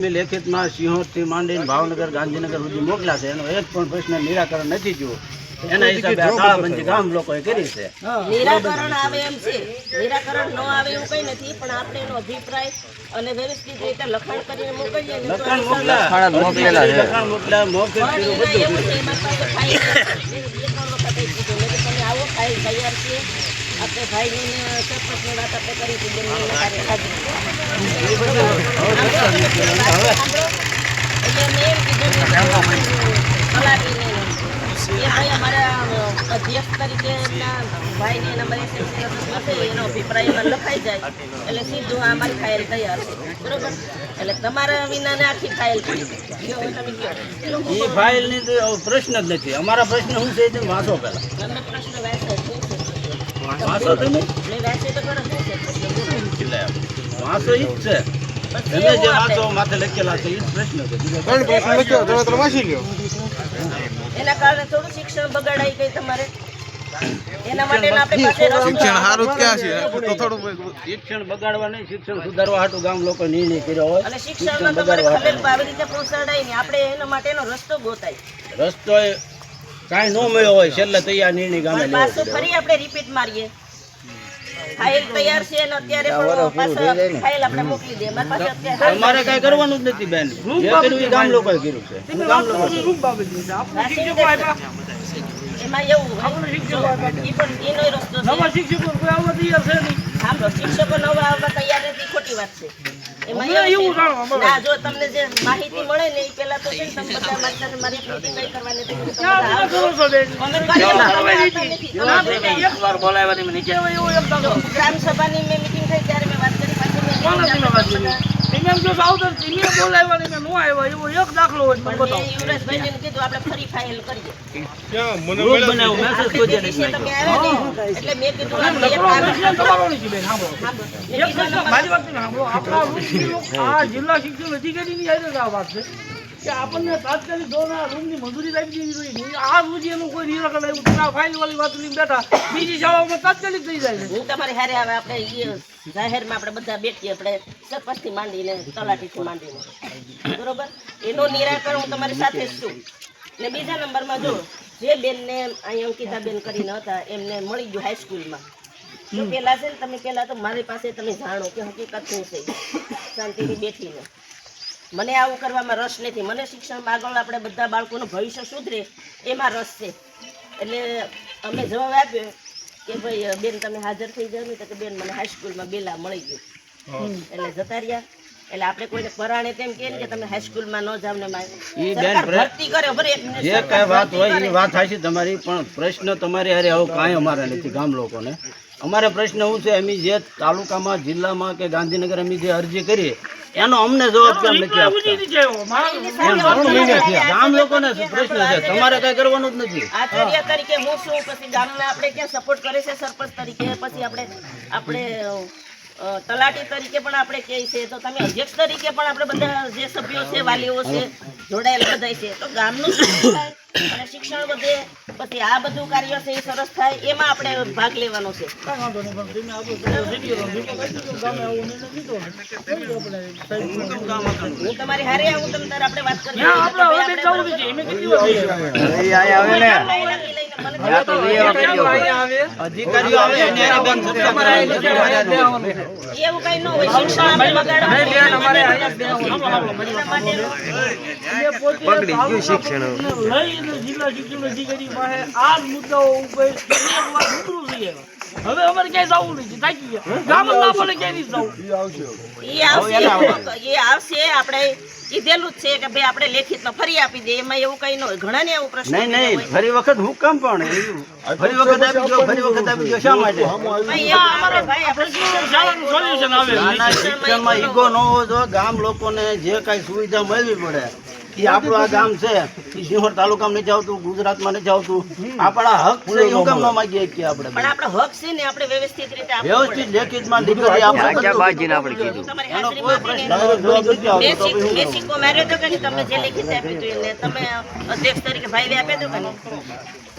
મેં લેખિતમાં સિંહોથી માંડીને ભાવનગર ગાંધીનગર સુધી મોકલ્યા છે. એનો એક પણ પ્રશ્ન નિરાકરણ નથી થયું. એના હિસાબે આ તાળાબંધી ગામ લોકોએ કરી છે. નિરાકરણ આવે એમ છે. નિરાકરણ ન આવે એવું કઈ નથી પણ આપણે એનો અભિપ્રાય અને વ્યવસ્થિત રીતે લખાણ કરીને મોકલીએ લખાણ એ મોકલ્યા લખાણ મોકલ્યા મૌખિક કર્યું બધું. એવું છે એમાં પાસે ફાઇલ છે. એ બે ત્રણ વખત થઈ ચૂક્યું. મેં કીધું તમે આવો ફાઇલ તૈયાર છે આપણે ભાઈની સરપંચની વાત આપણે કરી હતી અધ્યક્ષ તરીકે ભાઈને SMC એનો અભિપ્રાય એમાં લખાઈ જાય એટલે સીધું અમારી ફાઇલ તૈયાર છે બરોબર એટલે તમારા વિનાને આખી ફાઇલ એ ફાઇલની તો પ્રશ્ન જ નથી અમારા પ્રશ્ન શું છે તમે વાંચો પહેલા પ્રશ્ન વાંચો વાંચો તમે તો છે વાંચો ઈ જ છે. તમે જે વાંચો માથે લખેલા છે એ પ્રશ્ન છે. ત્રણ પ્રશ્ન લખ્યો? તમે તમે વાંચી લ્યો. એના કારણે થોડું શિક્ષણ બગાડાઈ ગઈ તમારે. એના માટે રસ્તો- શિક્ષણ સારું ક્યાં છે તો થોડું શિક્ષણ બગાડવા નહીં શિક્ષણ સુધારવા હાટુ ગામ લોકો નિર્ણય કર્યો હોય અને શિક્ષણ તમારે ખલેલ આવી રીતે પહોંચાડાય ને આપણે એના માટેનો રસ્તો ગોતાય. રસ્તો એ કાંઈ ન મળ્યો હોય છેલ્લે તૈયાર નિર્ણય ગામે ફરી આપણે રિપીટ મારીએ. ફાઇલ તૈયાર છે અને અત્યારે પણ પાછળ ફાઇલ આપણે મોકલી દે મારી પાસે અત્યારે અમારે કઈ કરવાનું જ નથી બેન. જે કર્યું એ ગામ લોકોએ કર્યું છે. ગામ લોકો એમાં એવું. ઈ પણ એનો રસ્તો છે સાંભળો, શિક્ષકો નવા આવવા તૈયાર નથી ખોટી વાત છે. એમાં એવું જો તમને જે માહિતી મળે ને એ પેલા તો છે ને તમે બધા મારી સાથે મારી meeting કરવાની હતી. તમે ગ્રામ સભાની મેં meeting થઈ ત્યારે મેં વાત કરી. પાછી મેં બધા- પણ મેં યુવરાજભાઈને કીધું આપણે ફરી ફાઇલ કરીએ. મેસેજ આપણે કોઈ તે દિવસે તમે આવ્યા ને, એટલે મેં કીધું આપણે એક કામ- સાંભળો. મેં કીધું નંબર- આ જિલ્લા શિક્ષણ અધિકારીની હારે આ વાત છે. કે આપણને તાત્કાલિક ધોરણે આ રૂમની મંજૂરી લાવી દેવી જોઈએ આ રોજી એનું કોઈ નિરાકરણ આવ્યું તો આ ફાઇલ વાળી વાત લઈને બેઠા. બીજી શાળાઓમાં તાત્કાલિક થઈ જાય હું તમારી હારે હવે આપણે ઈ જાહેરમાં આપણે બધા બેઠીએ આપણે સરપંચથી માંડીને તલાટીથી માંડીને. બરોબર? એનું નિરાકરણ હું તમારી સાથે જ છું. ને બીજા નંબરમાં જો જે બેનને અહીં અંકિતાબેન કરીને હતા એમને મળી ગયું હાઈસ્કૂલમાં તો પેલા છે ને તમે પેલા તો મારી પાસે તમે જાણો કે હકીકત શું છે. શાંતિથી બેઠીને. મને આવું કરવામાં રસ નથી. મને શિક્ષણમાં આગળ આપણે બધા બાળકોનું ભવિષ્ય સુધરે એમાં રસ છે. એટલે અમે જવાબ આપ્યો કે ભાઈ બેન તમે હાજર થઈ જાવ ને તો કે બેન મને હાઈસ્કૂલમાં બેલા મળી ગયું. એટલે જતા રહ્યા. એટલે આપણે કોઈને પરાણે તેમ કે કે તમે હાઈસ્કૂલમાં ન જાવ ને મારે બેન ભરતી કર્યો ભરે જે કઈ વાત હોય. એ વાત થાય છે તમારી પણ પ્રશ્ન તમારી હારે આવું કાંઈ અમારે નથી ગામ લોકોને. અમારે પ્રશ્ન શું છે અમે જે તાલુકામાં જિલ્લામાં કે ગાંધીનગર અમે જે અરજી કરી એનો અમને જવાબ કેમ નથી આપતા. ગામ લોકોને પ્રશ્ન છે? તમારે કઈ કરવાનું જ નથી. આચાર્ય તરીકે હું છું પછી ગામને આપણે ક્યાં સપોર્ટ કરે છે સરપંચ તરીકે? પછી આપણે આપણે તલાટી તરીકે પણ આપણે કહે છે તો તમે અધ્યક્ષ તરીકે પણ આપણે બધા જે સભ્યો છે વાલીઓ છે જોડાયેલા બધા છે. તો ગામનું શું થાય? અને શિક્ષણ વધે પછી આ બધું કાર્ય છે એ સરસ થાય એમાં આપણે ભાગ લેવાનો છે. હું તમારી હારે આવું તમે તારે આપણે વાત કરીએ ગયું. અધિકારીઓ આવે? એને નથી. એવું કઈ ન હોય શિક્ષણ આપણે બગાડવાનું એના માટેનું અમે પોતે તાલુકા લઈને જિલ્લા શિક્ષણ અધિકારી પાસે આ મુદ્દાઓ ઉપર હવે અમારે ક્યાંય જવું નથી થાકી ગયા. ગામ ના બોલે ક્યાંય જવું. એ આવશે આપણે કીધેલું જ છે કે ભાઈ આપણે લેખિતમાં ફરી આપી દે એમાં એવું કઈ ન હોય. ઘણા ને એવું પ્રશ્ન નહીં નહીં ફરી વખત હું કામ પણ ફરી વખત આપી દો ફરી વખત આપી દો શા માટે? ભાઈ એવું આપણે ભાઈ આપણે શિક્ષણ શાળાનું સોલ્યુશન આવે. નાના શિક્ષણમાં ઈગો ન હોવો જોઈએ. ગામ લોકોને જે કાંઈ સુવિધા મળવી પડે એ આપણું આ ગામ છે. સિંહોર તાલુકામાં નથી આવતું ગુજરાતમાં નથી આવતું. આપણા હક છે એ હું કામ ન માગીએ કે આપણે પણ આપણો હક છે ને આપણે વ્યવસ્થિત રીતે વ્યવસ્થિત લેખિતમાં દીકરી આપણે પડે. તમારી એનો કોઈ પ્રશ્ન જવાબ નથી આવતો મેં તો પછી સિક- હું મેં કરું? સિક્કો માર્યો હતો કે નહીં જે લેખિત આપ્યું હતું એને તમે અધ્યક્ષ તરીકે ભાઈ આપ્યા તો કે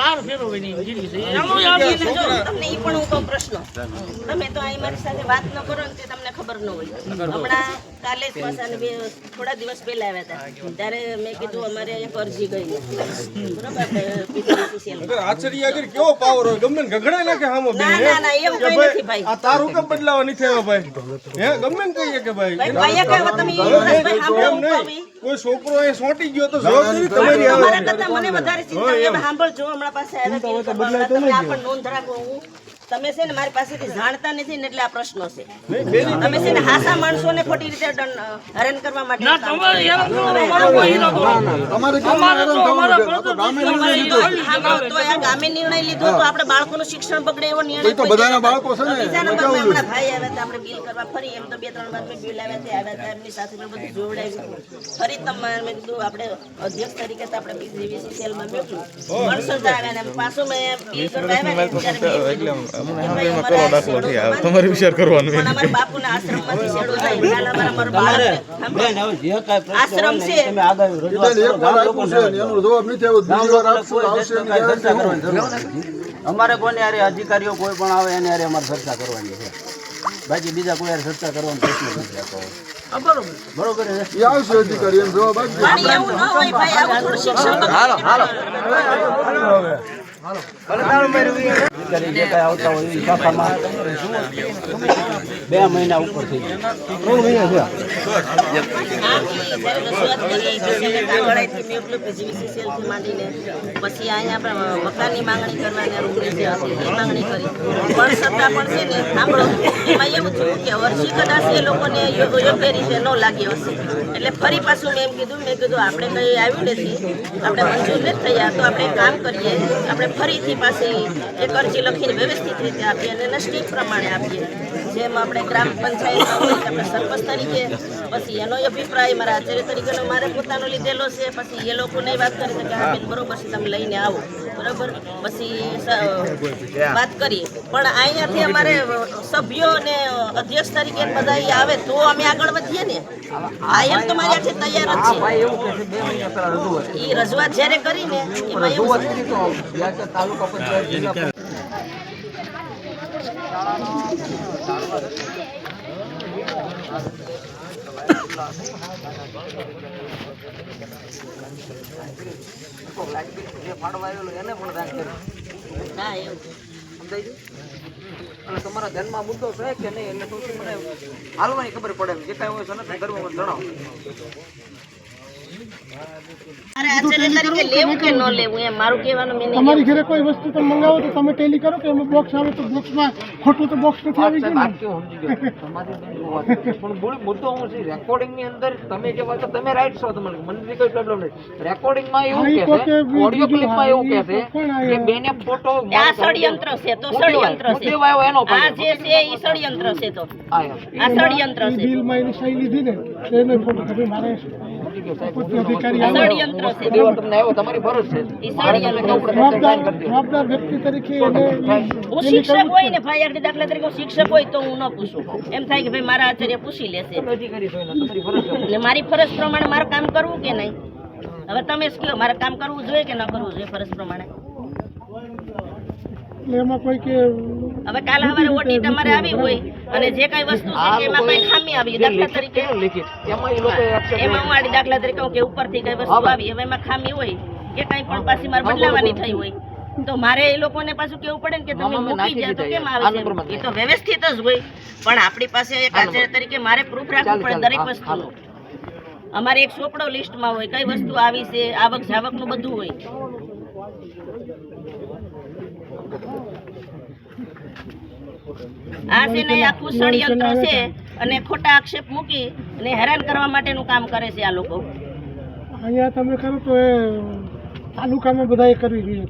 જે ફેરો જો એના જીરી છે એનો યાદ નથી. જો તમને ઈ પણ હું કહું પ્રશ્ન તમે તો અહીં મારી સાથે વાત ન કરો ને તે તમને ખબર ન હોય. હમણાં કાલે જ પાછા બે થોડા દિવસ પહેલા આવ્યા હતા. ત્યારે મેં કીધું અમારે અહીંયા અરજી ગઈ બરોબર. આચરી આગળ કેવો પાવર હોય? ગમે ને ગગડાય નાખે હામો બે ના ના ના એવું કઈ નથી ભાઈ. આ તાર હુકમ બદલાવા નથી આવ્યો ભાઈ. હે? ગમે કહીએ કે ભાઈ. ભાઈ કઈ તમે યુવરાજભાઈ સાંભળો એમ હું નહીં કહું ઈ. કોઈ છોકરો એ સોંટી ગયો તો જવાબદારી તમારી આવે. મને વધારે ચિંતા હોય. હવે સાંભળજો હમણાં પાસે આવ્યા નોંધ રાખો હું તમે છે ને મારી પાસેથી જાણતા નથી ને એટલે આ પ્રશ્નો છે. તમે છે ને હાસા માણસોને ખોટી રીતે હરણ હેરાન કરવા માટે ના તો તો તો ગામે નિર્ણય લીધો તો આપણે બાળકોનું શિક્ષણ બગડે એવો નિર્ણય કોઈ બધાના બાળકો છે ને બીજા નંબર આપણા ભાઈ આવ્યા હતા આપણે બિલ કરવા ફરી એમ તો બે ત્રણ વાર મેં બિલ આવ્યા છે આવ્યા હતા એમની સાથે મેં બધું જોવડાવ્યું ફરી તમારે મેં કીધું આપણે અધ્યક્ષ તરીકે તો આપણે બીજી સેલમાં મેળવ્યું માણસો આવ્યા ને પાછું મેં બિલ કરવા આવ્યા ને તમારે વિચાર કરવાનો જે કાંઈ પ્રશ્ન આશ્રમ છે. તમે આગળ અમારે કોને હારે અધિકારીઓ કોઈ પણ આવે એને હારે અમારે ચર્ચા કરવાની છે. બાકી બીજા કોઈ હારે ચર્ચા કરવાનો પ્રશ્ન નથી રહેતો. બરોબર. આવું. અધિકારી બે મહિના ઉપર થઈ પછી અહીંયા મકાનની માંગણી કરવાની માંગણી કરી પણ પણ એમાં એવું થયું કે વર્ષી કદાચ એ લોકોને યોગ્ય રીતે ન લાગી હશે. એટલે ફરી પાછું મેં એમ કીધું, મેં કીધું, આપણે કંઈ આવ્યું નથી. આપણે મંજૂર નથી થયા, તો આપણે કામ કરીએ. આપણે ફરીથી પાછી એક અરજી લખીને વ્યવસ્થિત રીતે આપીએ અને નસ્ટિક પ્રમાણે આપીએ. જેમ આપણે ગ્રામ પંચાયતમાં આપણે સરપંચ તરીકે પછી એનો અભિપ્રાય મારા આચાર્ય તરીકેનો મારે પોતાનો લીધેલો છે પછી એ લોકોને વાત કરી શકે હા બેન બરોબર છે તમે લઈને આવો. બરોબર? પછી વાત કરીએ. પણ અહીંયાથી અમારે સભ્યો અને અધ્યક્ષ તરીકે બધા એ આવે તો અમે આગળ વધીએ ને? આ એમ તો મારી આજે તૈયાર જ છે એ રજૂઆત. જ્યારે કરીને એમાં એવું છે. હા એવું અને તમારા ધ્યાનમાં મુદ્દો છે કે નહીં એટલે થોડું મને હાલવાની ખબર પડે. જે કાંઈ હોય સનતન ધર્મ મને જણાવો તમારી ઘરે કોઈ વસ્તુ તમે મંગાવો તો તમે ટેલી કરો કે અમે બોક્સ આવે તો બોક્સમાં ખોટું તો બોક્સ નથી આવી ગયું મુદ્દો હું છે રેકોર્ડિંગની અંદર તમે જે વાત તમે રાઈટ છો તમને મને કોઈ પ્રોબ્લેમ નથી. રેકોર્ડિંગમાં એવું કે છે ઓડિયો ક્લિપમાં એવું કે છે કે આવ્યો? બેને ફોટો આ ષડયંત્ર છે તો ષડયંત્ર છે. એનો આ જે છે એ ષડયંત્ર છે તો. આ ષડયંત્ર છે. છે બિલમાં એની સહી લીધી ને એને ફોટો ખબર મારે તમારી ફરજ છે. વ્યક્તિ તરીકે હું શિક્ષક હોય ને ભાઈ આગળ દાખલા તરીકે હું શિક્ષક હોય તો હું ન પૂછું. એમ થાય કે ભાઈ મારા આચાર્ય પૂછી લેશે એટલે મારી ફરજ પ્રમાણે મારે કામ કરવું કે નહીં? હવે તમે જ કહો મારે કામ કરવું જોઈએ કે ન કરવું જોઈએ ફરજ પ્રમાણે? એટલે એમાં કોઈ કે હવે કાલે સવારે ઓટી તમારે આવી હોય અને જે કાંઈ વસ્તુ છે કે એમાં કઈ ખામી આવી દાખલા તરીકે. એમાં એ લોકો એમાં હું આડી દાખલા તરીકે કહું કે ઉપરથી કઈ વસ્તુ આવી હવે એમાં ખામી હોય કે કઈ પણ પાછી મારે બદલાવાની થઈ હોય. તો મારે એ લોકોને પાછું કેવું પડે ને કે તમે મૂકી જાય તો કેમ આવે છે? એ તો વ્યવસ્થિત જ હોય. પણ આપણી પાસે એક આચાર્ય તરીકે મારે પ્રૂફ રાખવું પડે દરેક વસ્તુનું. અમારે એક ચોપડો લિસ્ટમાં હોય કઈ વસ્તુ આવી છે આવક જાવકનું બધું હોય. આ છે ને આખું ષડયંત્ર છે અને ખોટા આક્ષેપ મૂકી અને હેરાન કરવા માટેનું કામ કરે છે આ લોકો. અહીંયા તમે કરો તો એ તાલુકામાં બધાએ કરવી જોઈએ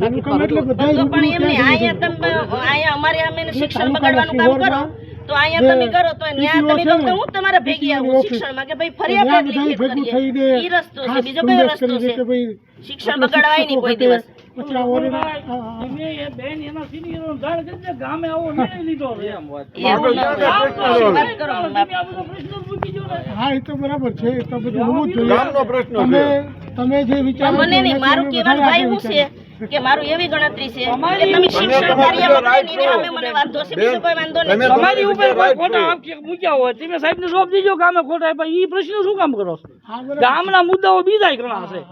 તાલુકામાં એટલે બધાએ પણ રૂબરૂ એમ નહીં અહીંયા તમે અહીંયા અમારે અમે શિક્ષણ બગાડવાનું કામ કરો. તો અહીંયા તમે કરો તો ન્યા તમે કહો હું તમારા ભેગી આવું. શિક્ષણમાં કે ભાઈ ફરિયાદ આપણે ભેગું કરીએ. થઈને ઈ રસ્તો છે બીજો કયો રસ્તો છે. શિક્ષણ બગાડવાય નહીં કોઈ દિવસ. દે, દો હા. એ તો બરાબર છે તો બધું હોવું જોઈએ. ગામનો પ્રશ્ન તમે તમે જે વિચાર મને નહીં મારું વધારે ભાઈ હું છે. કે મારું એવી ગણતરી છે કે તમે શિક્ષણ કાર્ય બગાડે નહીં ને સામે મને વાંધો છે બીજો કોઈ વાંધો નથી. તમારી ઉપર કોઈ ખોટા આક્ષેપ મૂક્યા હોય તમે સાહેબને જવાબ દીજો ગામે ખોટા આપ્યા. ઈ પ્રશ્ન શું કામ કરો છો? હા, બરાબર. ગામના મુદ્દાઓ બીજા ઘણા છે.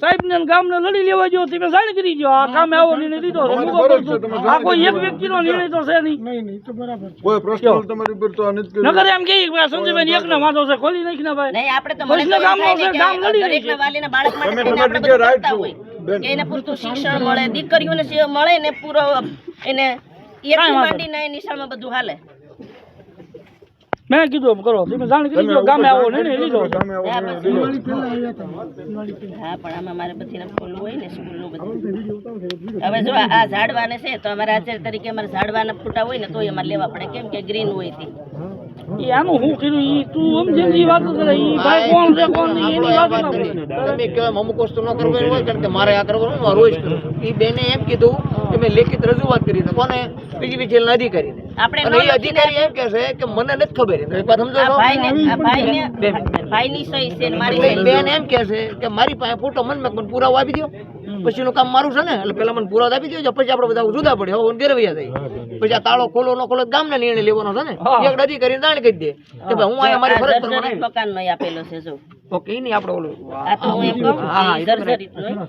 સાહેબને ને ગામને લડી લેવા જો તમે જાણ કરી દો આ કામે આવો નિર્ણય લીધો છે. હું તો કહું છું, આ કોઈ એક વ્યક્તિનો નિર્ણય તો છે નહીં. નહીં નહીં એ તો બરાબર છે. કોઈ પ્રશ્ન તમારી ઉપર તો આ નથી કર્યો. નગર એમ કે સંજયભાઈ એકનો વાંધો છે ખોલી નાખી ને ભાઈ. નહીં આપણે તો મને પ્રશ્ન તો એમ ગામનો થાય ને છે, કે ગામ લડી રહી દરેકના છે. વાલીના બાળક માટે તમે થઈને આપણે તમારી એને પૂરતું શિક્ષણ મળે દીકરીઓને મળે ને પૂરો એને કાંઈ માંડીને એ નિશાળમાં બધું હાલે. મેં કીધું એમ કરો. તમે જાણ કરી દો ગામે આવો. આવો હા, લીધો. હા પણ આમાં મારે બધી ખોલવું હોય ને સ્કૂલનું બધું. હવે જો આ ઝાડવાને છે તો અમારે આચાર્ય તરીકે અમારે ઝાડવાના ફૂટા હોય ને તોય અમારે લેવા પડે. કેમ કે ગ્રીન હોય તે. આનું હું કર્યું? એ તું સમજે ઈ વાત કરે એ ભાઈ કોણ છે કોણ નહીં એની વાત ના કરે. તમે કહેવાય અમુક વસ્તુ ન કરવાની હોય કારણ કે મારે આ કરવું હું રોજ કરું એ બેને એમ કીધું કે મેં લેખિત રજૂઆત કરી હતી કોને? પીજીવીસીએલ અધિકારીને. આપણે એ અધિકારી એમ કહે છે કે મને નથી ખબર. એમ. એક વાત સમજો? ભાઈને ભાઈને સહી છે મારી બેન એમ કહે છે કે મારી પાસે ફોટો મને મેં પણ પુરાવો આપી દો પછી નું કામ મારું છે ને એટલે પેલા મને પુરાવા આપી દેજો પછી આપણે બધા જુદા પડે. હવે ગેરવૈયા થાય પછી આ તાળો ખોલો ન ખોલો ગામના નિર્ણય લેવાનો છે ને. એક અધિકારી જાણ કરી દે. કે ભાઈ હું અહીંયા મારી ફરજ પર મકાન નહીં આપેલો છે જો. ઓકે નહીં આપણે ઓલું આ તો હું એમ કહું હા, હા, એ તો જર્જરિતનો હોય.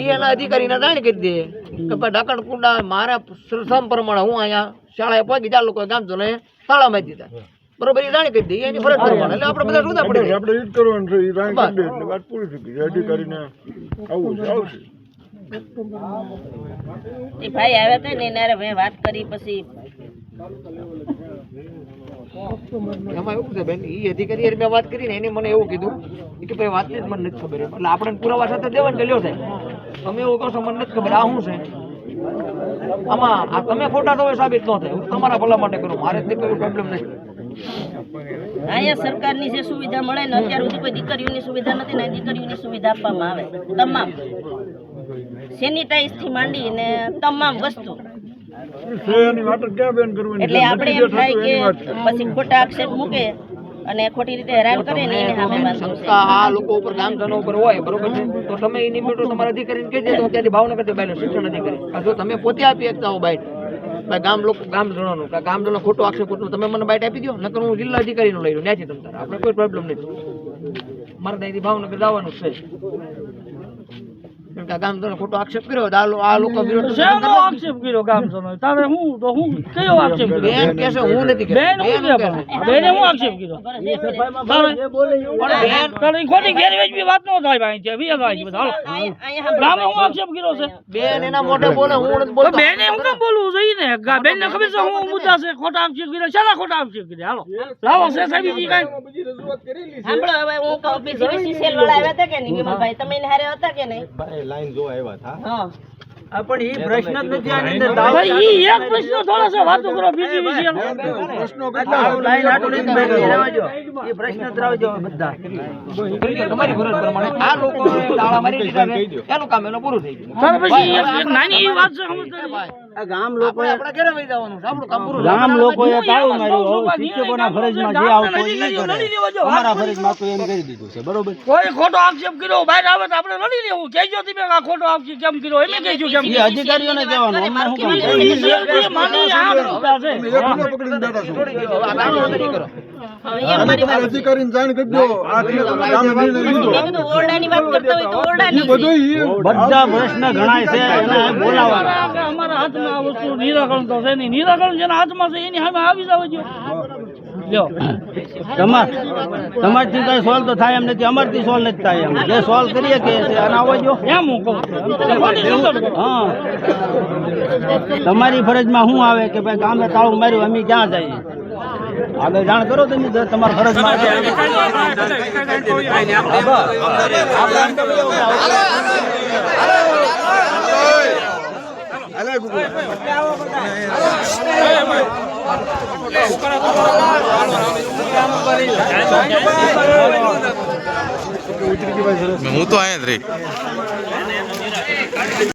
ઈ એના અધિકારીને જાણ કરી દે. કે ભાઈ ઢાંકણ કુંડા મારા પ્રમાણે હું અહીંયા શાળાએ પહોંચી ચાર લોકો ગામ જોને તાળા મારી દીધા. બરોબર એ જાણ કરી દે એની ફરજ એટલે આપણે બધા જુદા પડે. આપણે ઈ કરવાનું છે ઈ રાય કરી દે એટલે વાત પૂરી થઈ ગઈ. અધિકારીને આવું આવશે. એ ભાઈ આવ્યા હતા ને એને મેં વાત કરી પછી એમાં એવું છે બેન ઈ અધિકારી મેં વાત કરીને એને મને એવું કીધું. કે ભાઈ વાત જ મને નથી ખબર એટલે આપણે પુરાવા સાથે દેવાનું કે લ્યો તમે એવું કહો છો મને નથી ખબર. આ શું છે? આમાં આ તમે ખોટા તો સાબિત ન થાય. હું તમારા ભલા માટે કરું. મારે કોઈ પ્રોબ્લેમ નથી. અહીંયા સરકારની જે સુવિધા મળે ને અત્યાર સુધી કોઈ દીકરીઓની સુવિધા નથી ને દીકરીઓની સુવિધા આપવામાં આવે. તમામ. સેનિટાઈઝથી માંડીને તમામ વસ્તુ. એટલે આપણે એમ થાય કે. પછી ખોટા આક્ષેપ મૂકે અને ખોટી રીતે હેરાન કરે ને એને સામે સંસ્થા આ લોકો ઉપર ગામજનો ઉપર હોય બરોબર છે? તો તમે એની મેટો તમારા અધિકારીને કહી દે તો અત્યારે ભાવનગરથી બાયલો શિક્ષણ અધિકારી. આ જો તમે પોતે આપી શકતા હો બાઈટ ગામ લોકો ગામ જણાનું કે ગામ જણો ખોટો આક્ષેપ ખોટો તમે મને બાઈટ આપી દો નકર હું જિલ્લા અધિકારીનું લઈ લઉં ત્યાંથી તમ તારે. આપણે કોઈ પ્રોબ્લેમ નથી. મારે ત્યાંથી ભાવનગર જવાનું જ છે. કેમ કે આ ગામ જણો ખોટો આક્ષેપ કર્યો તો આ લો- આ લોકો વિરોધ શેનો આક્ષેપ કર્યો ગામજનોએ? તારે હું તો હું કયો આક્ષેપ કર્યો બેન કહે છે હું નથી કહેતો. બેન હું બેન કે કહે પણ? છે. બેને હું આક્ષેપ કર્યો તારે બેન તારે ઈ ખોટી ગેરવેજબી વાત ન થાય ભાઈ ત્યાં વીએ થાય બધા હાલો અહીંયા અહીંયા ગામે હું આક્ષેપ કર્યો છે બેન એના મોઢે બોલે હું નથી તો બોલતો બેને હું કેમ બોલવું જોઈએ ને ગા- બેનને ખબર છે હું મુદ્દા છે ખોટા આક્ષેપ કર્યા શાના ખોટા આક્ષેપ કર્યા હાલો લાવો છે સાહેબ ઈ કાંઈ સાંભળો હવે હું કહું પીસીવીસી સેલ વાળા આવ્યા હતા કે નહીં વિમલભાઈ તમે એને હારે હતા કે નહીં હા. પણ એ પ્રશ્ન જ નથી આની અંદર ભાઈ ઈ એક પ્રશ્ન થોડો છે વાતો કરો બીજી વિષય પ્રશ્નો આવું લાઈન આટો લઈને બેઠી રહેવાજો એ પ્રશ્ન ધરાવજો બધા. તમારી ફરજ પ્રમાણે. આ લોકો તાળા મારી દીધા એનું કામ એનું પૂરું થઈ ગયું. તારે પછી નાની વાત છે સમજદારી. આ ગામ લોકોએ આપણે ઘરે વહી જવાનું છે. આપણું કામ પૂરું ગામ લોકોએ હું તાળું માર્યું. હવે શિક્ષકોના ફરજમાં? જે આવતો એ લડી લેવા જો. કરે અમારા ફરજમાં તો એમ કરી દીધું છે બરોબર? કોઈ ખોટો આક્ષેપ કર્યો? બહાર આવે તો આપણે લડી લેવું. કહેજો તમે આ ખોટો આક્ષેપ કેમ કર્યો? એમ કહેજો કેમ એ અધિકારીઓને કહેવાનું. અમને શું કામ કર્યો? ઈ સેલથી માંડી આ મુદ્દા છે. એકને પકડીને બેઠા છો. આ કામ નથી કરો હવે અને તમારા અધિકારીને જાણ કરી આ તમે તમે ગામે નિર્ણય લીધો મેં કીધું ઓરડાની વાત કરતા હોય તો ઓરડાની ઈ બધું પ્રશ્ન ગણાય છે એને બોલાવવાના. અમારા અમારા હાથમાં આ વસ્તુ નિરાકરણ તો છે નહીં. નિરાકરણ જેના હાથમાં છે એની સામે આવી જાવ જો. લ્યો. તમાર તમારથી કઈ સોલ્વ તો થાય એમ નથી. અમારથી સોલ્વ નથી થાય એમ. જે સોલ્વ કરીએ કે એમ હું કહું. હા. તમારી ફરજમાં શું આવે કે ભાઈ ગામે તાળું માર્યું અમે ક્યાં જઈએ? આગળ જાણ કરો તમે જો તમારી ફરજમાં. હું તો અહીંયા